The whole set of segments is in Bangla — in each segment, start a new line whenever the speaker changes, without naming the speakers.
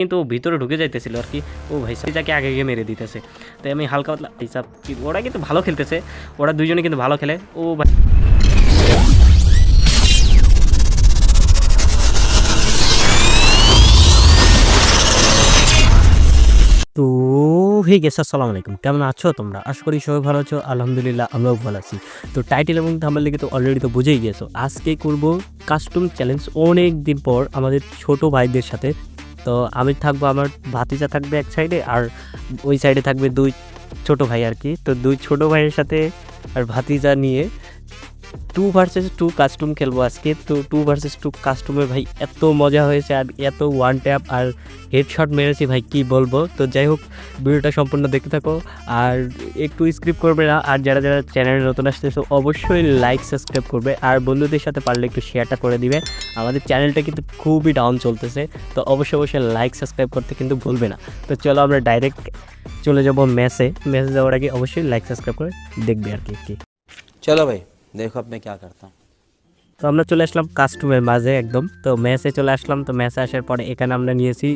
কিন্তু ভিতরে ঢুকে যাইতেছিল আর কি। ও ভাই যাকে আগে গিয়ে মেরে দিতেছে। তাই আমি হালকা পাতলা হিসাব ওরা কিন্তু ভালো খেলতেছে। ওরা দুজনে কিন্তু ভালো খেলে। ও ভাই। তো হে গেস আসসালামু আলাইকুম। কেমন আছো তোমরা? আশা করি সবাই ভালো আছো। আলহামদুলিল্লাহ আমরাও ভালো আছি। তো টাইটেল এবং থাম্বেল লিখে তো অলরেডি তো বুঝেই গেছো। আজকে করব কাস্টম চ্যালেঞ্জ অনেক দিন পর আমাদের ছোট ভাইদের সাথে তো আমি থাকব, আমার ভাতিজা থাকবে এক সাইডে আর ওই সাইডে থাকবে দুই ছোট ভাই আর কি। তো দুই ছোট ভাইয়ের সাথে আর ভাতিজা নিয়ে টু ভার্সেস টু কাস্টম খেলব আজকে। তো টু ভার্সেস টু কাস্টমের ভাই, এত মজা হয়েছে আর এত ওয়ান ট্যাপ আর হেডশট মেরেছি ভাই, কি বলব? তো যাই হোক, ভিডিওটা সম্পূর্ণ দেখতে থাকো। আর একটু স্ক্রিপ করবে না, আর যারা যারা চ্যানেলে নতুন আসতেছে, অবশ্যই লাইক সাবস্ক্রাইব করবে। আর বন্ধুদের সাথে পারলে একটু শেয়ারটা করে দিবে। আমাদের চ্যানেলটা কিন্তু খুবই ডাউন চলতেছে, তো অবশ্যই অবশ্যই লাইক সাবস্ক্রাইব করতে কিন্তু ভুলবে না। তো চলো আমরা ডাইরেক্ট চলে যাব ম্যাচে ম্যাচে যাওয়ার আগে অবশ্যই লাইক সাবস্ক্রাইব করে দেখবে আর কি কি।
चलो भाई देखो अब मैं क्या करता हूँ
তো আমরা চলে আসলাম কাস্টমের মাঝে একদম তো ম্যাচে চলে আসলাম তো ম্যাচে আসার পরে এখানে আমরা নিয়েছি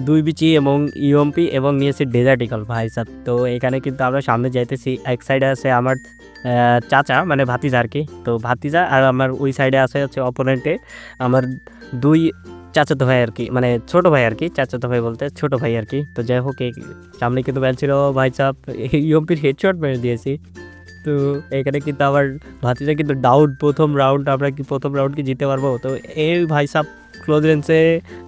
দুই বিচি এবং ইউএমপি এবং নিয়েছি ডেজার্টিকল ভাই সাহ তো এখানে কিন্তু আমরা সামনে যাইতেছি এক সাইডে আছে আমার আহ, চাচা মানে ভাতিজা আর কি তো ভাতিজা আর আমার ওই সাইডে আছে হচ্ছে অপোনেন্টে আমার দুই চাচাতো ভাই আর কি মানে ছোট ভাই আর কি চাচাতো ভাই বলতে ছোট ভাই আর কি তো যাই হোক এই সামনে কিন্তু ব্যান ছিল ভাই চাপ ইউএমপির হেডশট মেরে দিয়েছি তো এখানে কিন্তু আমার ভাতিজা কিন্তু ডাউট প্রথম রাউন্ড আমরা কি প্রথম রাউন্ড কি জিতে পারব? তো এই ভাই সাব ক্লোজ রেঞ্জে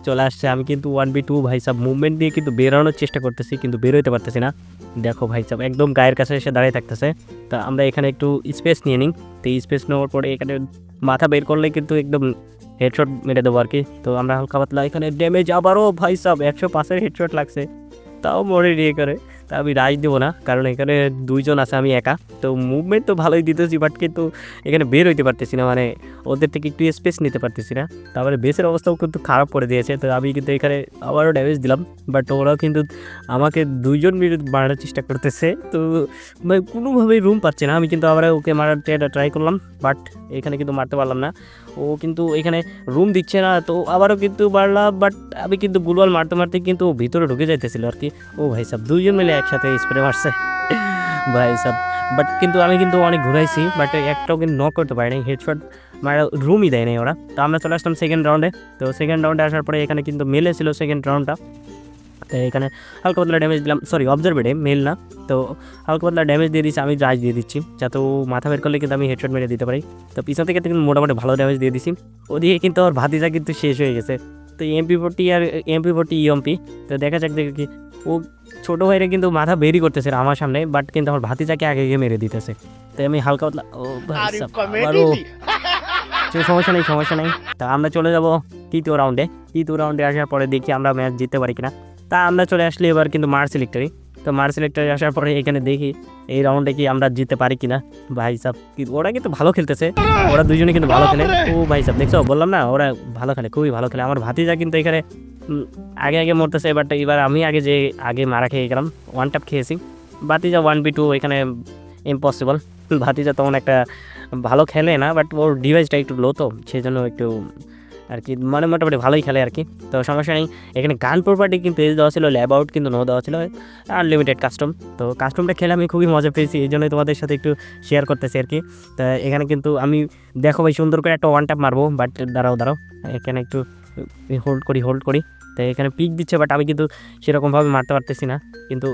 চলে আসছে। আমি কিন্তু ওয়ান বি টু ভাই সাব মুভমেন্ট দিয়ে কিন্তু বেরোনোর চেষ্টা করতেছি, কিন্তু বেরোতে পারতেছি না। দেখো ভাই সাব, একদম গায়ের কাছে এসে দাঁড়িয়ে থাকতেছে। তা আমরা এখানে একটু স্পেস নিয়ে নিই। তো স্পেস নেওয়ার পরে এখানে মাথা বের করলে কিন্তু একদম হেডশট মেরে দেবো আর কি। তো আমরা হালকা পাতলা এখানে ড্যামেজ আবারও ভাই সাব, একশো পাঁচের হেডশট লাগছে। তাও মরে নিয়ে করে। তা আমি রাজ দেবো না, কারণ এখানে দুইজন আছে, আমি একা। তো মুভমেন্ট তো ভালোই দিতেছি বাট কিন্তু এখানে বের হইতে পারতেছি না মানে ওদের থেকে একটু স্পেস নিতে পারতেছি না। তারপরে বেসের অবস্থাও কিন্তু খারাপ করে দিয়েছে, তো আমি কিন্তু এখানে আবারও ড্যামেজ দিলাম বাট ওরাও কিন্তু আমাকে দুইজন মিলে মারার চেষ্টা করতেছে, তো মানে কোনোভাবেই রুম পাচ্ছে না। আমি কিন্তু আবার ওকে মারার ট্রাই করলাম বাট এখানে কিন্তু মারতে পারলাম না। ও কিন্তু এখানে রুম দিচ্ছে না, তো আবারও কিন্তু মারলাম বাট আমি কিন্তু গুলওয়াল মারতে মারতে কিন্তু ভিতরে ঢুকে যাইতেছিল আর কি। ও ভাই সাহেব দুইজন মিলে একসাথে স্প্রে মারছে। ভাই সাহেব বাট কিন্তু আমি কিন্তু অনেক ঘুরাইছি বাট একটাও কিন্তু নক করতে পারিনি হেডশট মানে রুমই দেয় নাই ওরা। তো আমরা চলে আসলাম সেকেন্ড রাউন্ডে তো সেকেন্ড রাউন্ডে আসার পরে এখানে কিন্তু মেলে ছিল সেকেন্ড রাউন্ডটা তো এখানে হালকা পাতলা ড্যামেজ দিলাম সরি অবজারভেটে মেল না। তো হালকা পাতলা ড্যামেজ দিয়ে দিচ্ছি আমি রাজ দিয়ে দিচ্ছি, যাতে ও মাথা বের করলে কিন্তু আমি হেডশট মেরে দিতে পারি। তো পিছন থেকে কিন্তু মোটামুটি ভালো ড্যামেজ দিয়ে দিছি ওদিকে কিন্তু ওর ভাতিজা কিন্তু শেষ হয়ে গেছে। তো এমপি ফোরটি আর এমপি ফোরটি ইএমপি তো দেখা যাক দেখে ও ছোটো ভাইরা কিন্তু মাথা বেরি করতেছে আমার সামনে বাট কিন্তু আমার ভাতিজাকে আগে গিয়ে মেরে দিতেছে। তো আমি হালকা পাতলা ও ভাই সমস্যা নেই সমস্যা নেই। তা আমরা চলে যাব তৃতীয় রাউন্ডে তৃতীয় রাউন্ডে আসার পরে দেখি আমরা ম্যাচ জিততে পারি কিনা। তা আমরা চলে আসলে এবার কিন্তু মার সিলেক্টরি তো মার সিলেক্টরি আসার পরে এখানে দেখি এই রাউন্ডে কি আমরা জিততে পারি কিনা। ভাই সাহ কি- ওরা কিন্তু ভালো খেলতেছে। ওরা দুজনে কিন্তু ভালো খেলে। ও ভাই সাহ দেখছ বললাম না ওরা ভালো খেলে খুবই ভালো খেলে। আমার ভাতিজা কিন্তু এখানে আগে আগে মরতেছে এবার এবার আমি আগে যে আগে মারা খেয়ে গেলাম ওয়ান ট্যাপ খেয়েছি। ভাতিজা ওয়ান বি টু এখানে ইম্পসিবল ভাতিজা তেমন একটা ভালো খেলে না বাট ওর ডিভাইসটা একটু লো তো সেই জন্য একটু আর কি মানে মোটামুটি ভালোই খেলে আর কি। তো সমস্যা নেই এখানে গান প্রপার্টি কিন্তু এজ দেওয়া ছিল ল্যাব আউট কিন্তু নো দেওয়া ছিল আনলিমিটেড কাস্টম তো কাস্টমটা খেলে আমি খুবই মজা পেয়েছি, এই জন্যই তোমাদের সাথে একটু শেয়ার করতেছি আর কি। তা এখানে কিন্তু আমি, দেখো ভাই সুন্দর করে একটা ওয়ান ট্যাপ মারবো বাট দাঁড়াও দাঁড়াও, এখানে একটু হোল্ড করি হোল্ড করি। তো এখানে পিক দিচ্ছে বাট আমি কিন্তু সেরকমভাবে মারতে পারতেছি না। কিন্তু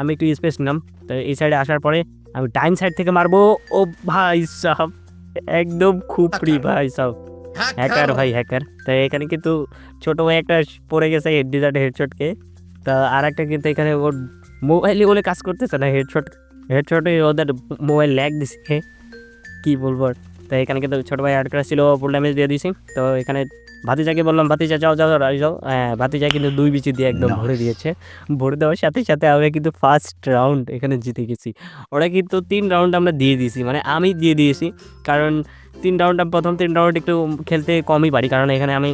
আমি একটু স্পেস নিলাম। তো এই সাইডে আসার পরে আমি ডাইন সাইড থেকে মারবো। ও ভাই সাহ একদম খুপড়ি ভাই সাহ হ্যাকার। ভাই হ্যাকার। তো এখানে কিন্তু ছোট ভাই একটা পড়ে গেছে ডিজার্ট হেডশটকে তা আর একটা কিন্তু এখানে ওর মোবাইলে বলে কাজ করতেছে না হেডশট হেডশটে ওদের মোবাইল ল্যাগ দিছে। কি বলব আর। তো এখানে কিন্তু ছোট ভাই আটকা ছিল ফুল ড্যামেজ দিয়ে দিয়েছি তো এখানে ভাতিজাকে বললাম ভাতিজা যাও যাও রাই যাও। হ্যাঁ ভাতিজা কিন্তু দুই বিচি দিয়ে একদম ভরে দিয়েছে। ভরে দেওয়ার সাথে সাথে আমরা কিন্তু ফার্স্ট রাউন্ড এখানে জিতে গেছি। ওরা কিন্তু তিন রাউন্ড আমরা দিয়ে দিয়েছি মানে আমি দিয়ে দিয়েছি। কারণ তিন রাউন্ড প্রথম তিন রাউন্ড একটু খেলতে কমই পারি কারণ এখানে আমি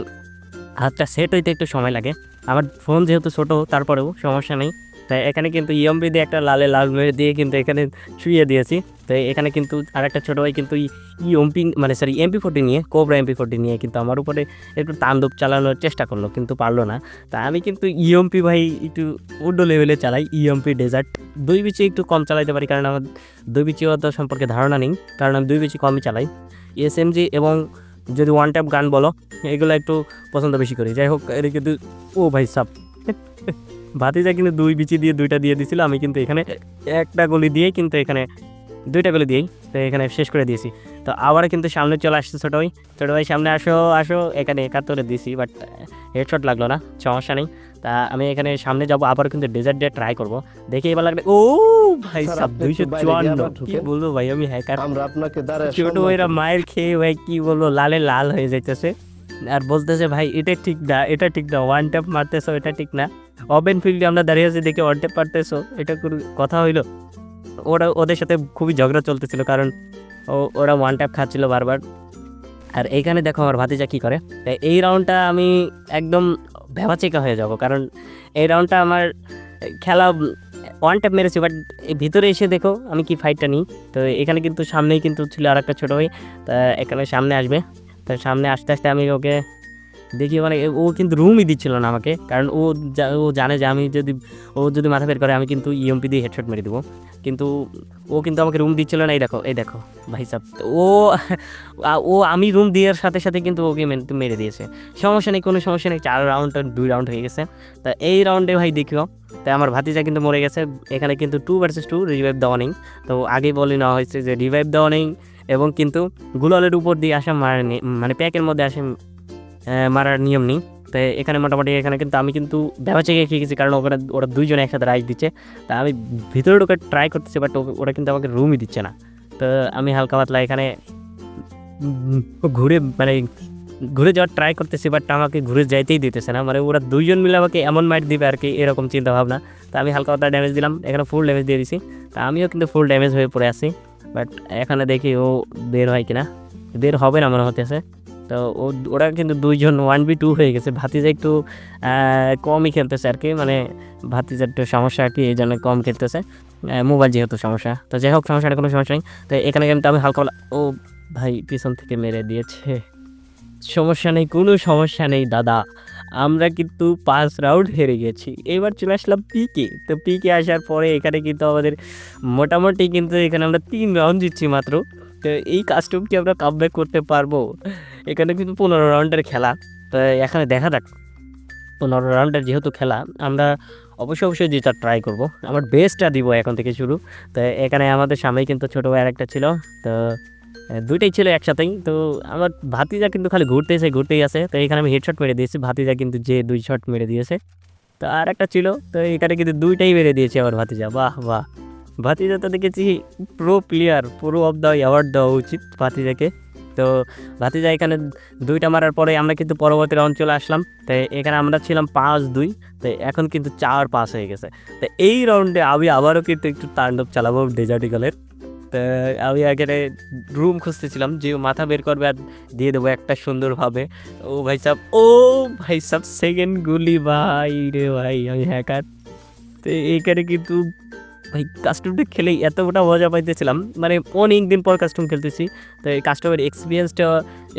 হাতটা সেট হইতে একটু সময় লাগে। আমার ফোন যেহেতু ছোটো তারপরেও সমস্যা নেই। তাই এখানে কিন্তু ইয়ম্পি দিয়ে একটা লালে লাল মেরে দিয়ে কিন্তু এখানে শুয়ে দিয়েছি। তো এখানে কিন্তু আরেকটা ছোটো ভাই কিন্তু ইএমপি মানে সরি এমপি ফোর্টি নিয়ে কোবরা এমপি ফোর্টি নিয়ে কিন্তু আমার উপরে একটু তাণ্ডব চালানোর চেষ্টা করল, কিন্তু পারল না। তা আমি কিন্তু ইএমপি ভাই একটু উড্ডো লেভেলে চালাই ইএমপি ডেজার্ট দুই বিচি একটু কম চালাইতে পারি, কারণ আমার দুই বিচি অত সম্পর্কে ধারণা নেই, কারণ আমি দুই বিচি কমই চালাই। এসএমজি এবং যদি ওয়ান ট্যাপ গান বলো, এগুলো একটু পছন্দ বেশি করি। যাই হোক এটা কিন্তু ও ভাই সাপ ভাতিজা কিন্তু দুই বিচি দিয়ে দুইটা দিয়ে দিছিল আমি কিন্তু এখানে একটা গলি দিয়েই কিন্তু এখানে দুইটা গলি দিয়েই তো এখানে শেষ করে দিয়েছি। তো আবার কিন্তু সামনে চলে আসছে ছোটো ভাই। ছোটো ভাই সামনে আসো আসো। এখানে একাত্তরে দিয়েছি বাট হেডশট লাগল না সমস্যা নেই। তা আমি এখানে সামনে যাব আবার কিন্তু ডেজার্ট দিয়ে ট্রাই করব। দেখে এবার লাগবে ও ভাই সাব দুইশো চুয়ান্ন। কি বলব ভাই আমি হ্যাকার
আমরা আপনাকে
ছোট ভাইরা মায়ের খেয়ে ভাই কি বলব লালে লাল হয়ে যাইতেছে। আর বলতেছে ভাই এটা ঠিক না এটা ঠিক না ওয়ান ট্যাপ মারতেছো এটা ঠিক না। ওপেন ফিল্ডে আমরা দাঁড়িয়ে আছি দেখে ট্যাপ মারতেছো এটা কথা হইল। ওরা ওদের সাথে খুবই ঝগড়া চলতেছিল কারণ ও ওরা ওয়ান ট্যাপ খাচ্ছিল বারবার। আর এইখানে দেখো আমার ভাতিজা কী করে? এই রাউন্ডটা আমি একদম ভেবাচিকা হয়ে যাব কারণ এই রাউন্ডটা আমার খেলা ওয়ান ট্যাপ মেরেছি বাট ভিতরে এসে দেখো আমি কি ফাইটটা নিই। তো এখানে কিন্তু সামনেই কিন্তু ছিল আর একটা ছোটো ভাই, তা এখানে সামনে আসবে। তো সামনে আস্তে আস্তে আমি ওকে দেখি মানে ও কিন্তু রুমই দিচ্ছিল না আমাকে। কারণ ও ও জানে যে আমি যদি, ও যদি মাথা বের করে, আমি কিন্তু ইএমপি দিয়ে হেডশট মেরে দেবো। কিন্তু ও কিন্তু আমাকে রুম দিচ্ছিল না। এই দেখো এই দেখো, ভাই সাহেব তো ও ও আমি রুম দেওয়ার সাথে সাথে কিন্তু ওকে মেরে দিয়েছে। সমস্যা নেই, কোনো সমস্যা নেই, চার রাউন্ড দুই রাউন্ড হয়ে গেছে। তা এই রাউন্ডে ভাই দেখিও তাই আমার ভাতিজা কিন্তু মরে গেছে। এখানে কিন্তু টু ভার্সেস টু রিভাইভ দেওয়া নেই। তো আগেই বলে নেওয়া হয়েছে যে রিভাইভ দেওয়া নেই। এবং কিন্তু গুলালের উপর দিয়ে আসা মানে প্যাকের মধ্যে আসে মারার নিয়ম নেই। তো এখানে মোটামুটি এখানে কিন্তু আমি কিন্তু ব্যবসা চেকে খেয়ে গেছি কারণ ওখানে ওরা দুইজনে একসাথে রাইস দিচ্ছে। তা আমি ভিতরে ঢোকে ট্রাই করতেছি বাট ওরা কিন্তু আমাকে রুমই দিচ্ছে না। তো আমি হালকা পাতলা এখানে ঘুরে মানে ঘুরে যাওয়ার ট্রাই করতেছি বাট আমাকে ঘুরে যাইতেই দিতেছে না। মানে ওরা দুইজন মিলে আমাকে এমন মাইট দিবে আর কি, এরকম চিন্তা ভাবনা তা আমি হালকা পাতলা ড্যামেজ দিলাম, এখানে ফুল ড্যামেজ দিয়ে দিছি। তা আমিও কিন্তু ফুল ড্যামেজ হয়ে পড়ে আছি বাট এখানে দেখি ও বের হয় কিনা। বের হবে না মনে হতেছে তো ওরা কিন্তু দুইজন ওয়ান বি টু হয়ে গেছে। ভাতিজা একটু কমই খেলতেছে আর কি মানে ভাতিজার একটু সমস্যা আর কি, এই জন্য কম খেলতেছে। মোবাইল যেহেতু সমস্যা। তো যাই হোক সমস্যাটা কোনো সমস্যা নেই। তো এখানে কিন্তু আমি হালকা ও ভাই, পিছন থেকে মেরে দিয়েছে। সমস্যা নেই, কোনো সমস্যা নেই, দাদা। আমরা কিন্তু পাঁচ রাউন্ড হেরে গেছি। এবার চলে আসলাম পিকে তো পিকে আসার পরে এখানে কিন্তু আমাদের মোটামুটি কিন্তু এখানে আমরা তিন রাউন্ড জিতছি মাত্র। তো এই কাস্টম কি আমরা কামব্যাক করতে পারব? এখানে কিন্তু পনেরো রাউন্ডের খেলা। তো এখানে দেখা যাক, পনেরো রাউন্ডের যেহেতু খেলা, আমরা অবশ্যই অবশ্যই জেতার ট্রাই করব। আমার বেস্টটা দিব এখন থেকে শুরু। তো এখানে আমাদের সামনেই কিন্তু ছোটো ভাই একটা ছিল। তো দুইটাই ছিল একসাথেই। তো আমার ভাতিজা কিন্তু খালি ঘুরতেছে, ঘুরতেই আছে। তো এখানে আমি হেডশট মেরে দিয়েছি। ভাতিজা কিন্তু যে দুই শট মেরে দিয়েছে। তো আর একটা ছিল। তো এখানে কিন্তু দুইটাই মেরে দিয়েছে আমার ভাতিজা। বাহ বাহ। ভাতিজা তো দেখেছি pro player pro of the award দেওয়া উচিত ভাতিজাকে। তো ভাতিজা এখানে দুইটা মারার পরে আমরা কিন্তু পরবর্তী রাউন্ড চলে আসলাম। তো এখানে আমরা ছিলাম পাঁচ দুই, তো এখন কিন্তু চার পাঁচ হয়ে গেছে। তো এই রাউন্ডে আমি আবারও কিন্তু একটু তাণ্ডব চালাবো ডেজার্টিকালের তো আমি এখানে রুম খুঁজতেছিলাম যে মাথা বের করবে আর দিয়ে দেবো একটা সুন্দরভাবে। ও ভাই সাহ ও ভাই সাহ সেকেন্ড গুলি, ভাই রে ভাই, আমি হ্যাকার তো এইখানে কিন্তু ভাই কাস্টমটা খেলেই এতটা মজা পাইতেছিলাম। মানে অনেক দিন পর কাস্টম খেলতেছি। তো এই কাস্টমের এক্সপিরিয়েন্সটা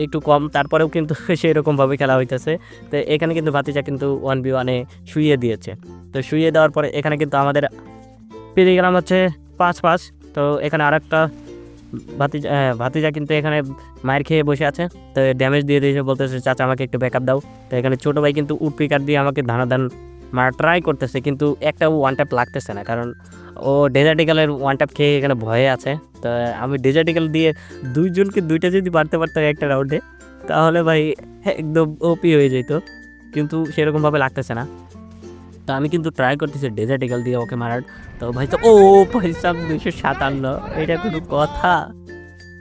একটু কম, তারপরেও কিন্তু সেরকমভাবে খেলা হইতেছে। তো এখানে কিন্তু ভাতিজা কিন্তু ওয়ান বি ওয়ানে শুইয়ে দিয়েছে। তো শুইয়ে দেওয়ার পরে এখানে কিন্তু আমাদের পেরিয়ে গেলাম হচ্ছে পাঁচ পাঁচ তো এখানে আর একটা ভাতিজা ভাতিজা কিন্তু এখানে মায়ের খেয়ে বসে আছে। তো ড্যামেজ দিয়ে দিয়েছে, বলতেছে, চাচা, আমাকে একটু ব্যাকআপ দাও। তো এখানে ছোটো ভাই কিন্তু উড পিকার দিয়ে আমাকে ধানাদান মারা ট্রাই করতেছে, কিন্তু একটা ওয়ান ট্যাপ লাগতেছে না, কারণ ও ডেজার্টিক্যালের ওয়ান ট্যাপ খেয়ে এখানে ভয়ে আছে। তো আমি ডেজার্টিক্যাল দিয়ে দুইজনকে দুইটা যদি পারতে পারতাম একটা রাউন্ডে তাহলে ভাই একদম ওপি হয়ে যেত, কিন্তু সেরকমভাবে লাগতেছে না। তো আমি কিন্তু ট্রাই করতেছি ডেজার্টিক্যাল দিয়ে ওকে মারার। তো ভাই তো, ও পয়সা দুইশো সাতান্ন, এটা কোনো কথা।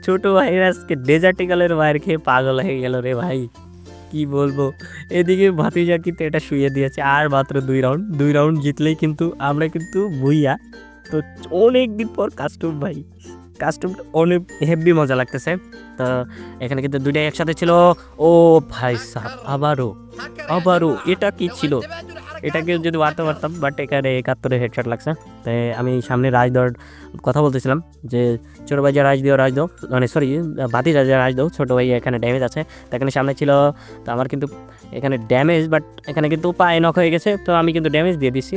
ছোটো ভাইয়ের আজকে ডেজার্টিক্যালের মায়ের খেয়ে পাগল হয়ে গেল রে ভাই। কি বলব? এদিকে ভাতিজা কিন্তু এটা শুয়ে দিয়েছে। আর মাত্র দুই রাউন্ড দুই রাউন্ড জিতলেই কিন্তু আমরা কিন্তু ভুইয়া। তো অনেক দিন পর কাস্টম ভাই কাস্টম অনেক হেভি মজা লাগতেছে। তো এখানে কিন্তু দুইটাই একসাথে ছিল। ও ভাই সাহ আবারও আবারও এটা কি ছিল? এটাকে যদি মারতে পারতাম বাট এখানে একাত্তরে হেডশট লাগছে। তাই আমি সামনে রাজ দেওয়ার কথা বলতেছিলাম, যে ছোটো ভাই যা রাজ দিও, রাজ দাও। মানে সরি বাতি যা রাজ দাও, ছোটো ভাই এখানে ড্যামেজ আছে। তো এখানে সামনে ছিল, তো আমার কিন্তু এখানে ড্যামেজ বাট এখানে কিন্তু পায়ে নখ হয়ে গেছে, তো আমি কিন্তু ড্যামেজ দিয়ে দিছি।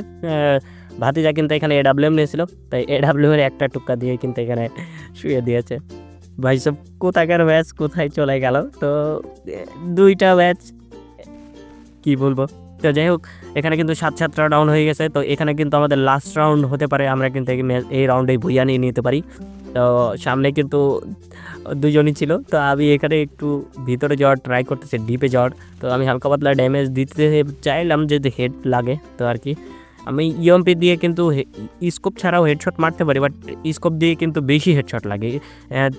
ভাতিজা কিন্তু এখানে এডাব্লিউএম নিয়েছিল তাই এডাব্লিউএর একটা টুকা দিয়ে কিন্তু এখানে শুয়ে দিয়েছে। ভাই, সব কোথাকার ম্যাচ কোথায় চলে গেল? তো দুইটা ম্যাচ কি বলব? তো যাই হোক এখানে কিন্তু সাত সাতটা রাউন্ড হয়ে গেছে। তো এখানে কিন্তু আমাদের লাস্ট রাউন্ড হতে পারে, আমরা কিন্তু এই রাউন্ডে ভুইয়া নিয়ে নিতে পারি। তো সামনে কিন্তু দুজনই ছিল। তো আমি এখানে একটু ভিতরে যাওয়ার ট্রাই করতেছি ডিপে যাওয়ার। তো আমি হালকা পাতলা ড্যামেজ দিতে চাইলাম যদি হেড লাগে তো আর কি। আমি ইএমপি দিয়ে কিন্তু স্কোপ ছাড়াও হেডশট মারতে পারি বাট স্কোপ দিয়ে কিন্তু বেশি হেডশট লাগে।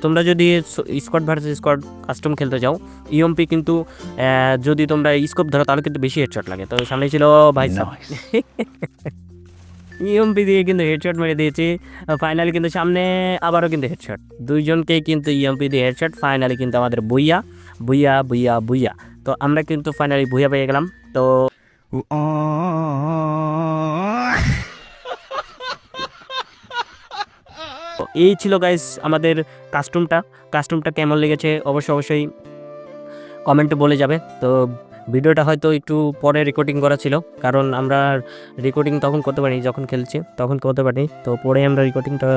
তোমরা যদি স্কট ভার্সেস স্কট কাস্টম খেলতে যাও ইএমপি কিন্তু যদি তোমরা স্কোপ ধরো তাহলে কিন্তু বেশি হেডশট লাগে। তো সামনে ছিল ভাই ইএমপি দিয়ে কিন্তু হেডশট মেরে দিয়েছি। ফাইনালি কিন্তু সামনে আবারও কিন্তু হেডশট দুইজনকেই কিন্তু ইএমপি দিয়ে হেডশট ফাইনালি কিন্তু আমাদের বুইয়া। বুইয়া বুইয়া বুইয়া। তো আমরা কিন্তু ফাইনালি বুইয়া পেয়ে গেলাম। তো এই ছিল গাইস আমাদের কাস্টুমটা কাস্টুমটা কেমন লেগেছে অবশ্যই অবশ্যই কমেন্টে বলে যাবে। তো ভিডিওটা হয়তো একটু পরে রেকর্ডিং করা ছিল, কারণ আমরা রেকর্ডিং তখন করতে পারি যখন খেলছি তখন করতে পারি তো পরে আমরা রেকর্ডিংটা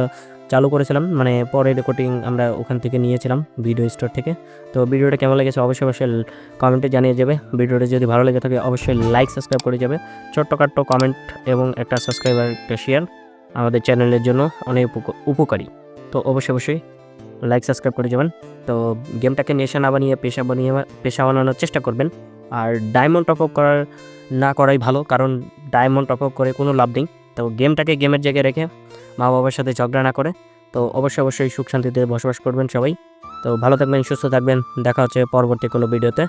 চালু করেছিলাম মানে পরে রেকর্ডিং আমরা ওখান থেকে নিয়েছিলাম ভিডিও স্টোর থেকে। তো ভিডিওটা কেমন লেগেছে অবশ্যই অবশ্যই কমেন্টে জানিয়ে যাবে। ভিডিওটা যদি ভালো লেগে থাকে অবশ্যই লাইক সাবস্ক্রাইব করে যাবে। ছোট্টখাট্ট কমেন্ট এবং একটা সাবস্ক্রাইবার একটা শেয়ার আমাদের চ্যানেলের জন্য অনেক উপক- উপকারী। তো অবশ্যই অবশ্যই লাইক সাবস্ক্রাইব করে যাবেন। তো গেমটাকে নেশা না বানিয়ে পেশা বানিয়ে পেশা বানানোর চেষ্টা করবেন। আর ডায়মন্ড টপ আপ করার, না করাই ভালো, কারণ ডায়মন্ড টপ আপ করে কোনো লাভ নেই। তো গেমটাকে গেমের জায়গায় রেখে মা বাবার সাথে ঝগড়া না করে। তো অবশ্যই অবশ্যই সুখ শান্তিতে বসবাস করবেন সবাই। তো ভালো থাকবেন, সুস্থ থাকবেন। দেখা হচ্ছে পরবর্তী কোনো ভিডিওতে।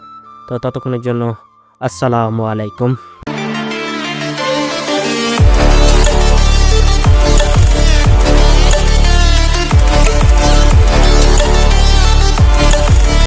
তো ততক্ষণের জন্য আসসালামু আলাইকুম।